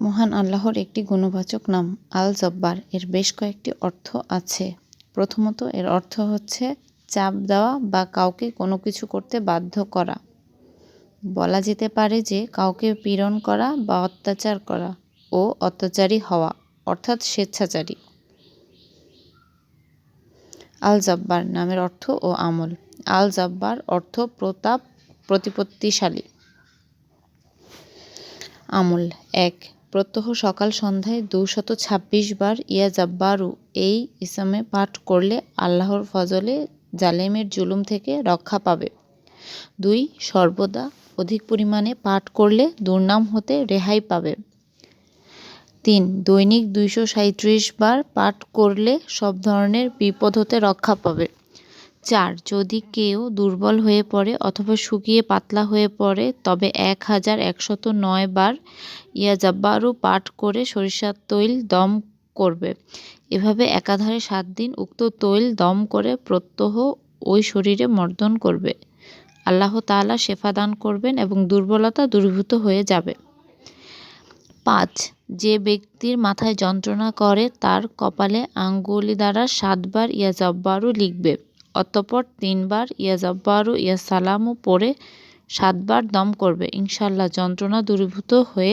মহান আল্লাহর একটি গুণবাচক নাম আল জব্বার এর বেশ কয়েকটি অর্থ আছে। প্রথমত, এর অর্থ হচ্ছে চাপ দেওয়া বা কাউকে কোনো কিছু করতে বাধ্য করা। বলা যেতে পারে যে, কাউকে পীড়ন করা বা অত্যাচার করা ও অত্যাচারী হওয়া, অর্থাৎ স্বেচ্ছাচারী। আল জব্বার নামের অর্থ ও আমল। আল জব্বার অর্থ প্রতাপ, প্রতিপত্তিশালী। আমল এক প্রত্যহ সকাল সন্ধ্যায় দুশত ছাব্বিশ বার ইয়া জাব্বারু এই ইসামে পাঠ করলে আল্লাহর ফজলে জালেমের জুলুম থেকে রক্ষা পাবে। দুই, সর্বদা অধিক পরিমাণে পাঠ করলে দুর্নাম হতে রেহাই পাবে। তিন, দৈনিক দুইশো সাঁত্রিশ বার পাঠ করলে সব ধরনের বিপদ হতে রক্ষা পাবে। চার, যদি কেউ দুর্বল হয়ে পড়ে অথবা শুকিয়ে পাতলা হয়ে পড়ে, তবে এক হাজার একশত নয় বার ইয়াজাব্বারু পাঠ করে সরিষার তৈল দম করবে। এভাবে একাধারে সাত দিন উক্ত তৈল দম করে প্রত্যহ ওই শরীরে মর্দন করবে। আল্লাহ তালা শেফা দান করবেন এবং দুর্বলতা দূরীভূত হয়ে যাবে। পাঁচ, যে ব্যক্তির মাথায় যন্ত্রণা করে, তার কপালে আঙ্গুলি দ্বারা সাতবার ইয়াজব্বারু লিখবে। অতঃপর তিনবার ইয়া ইয়াজব্বারু ইয়া সালামু পড়ে সাতবার দম করবে। ইনশাল্লাহ যন্ত্রণা দূরীভূত হয়ে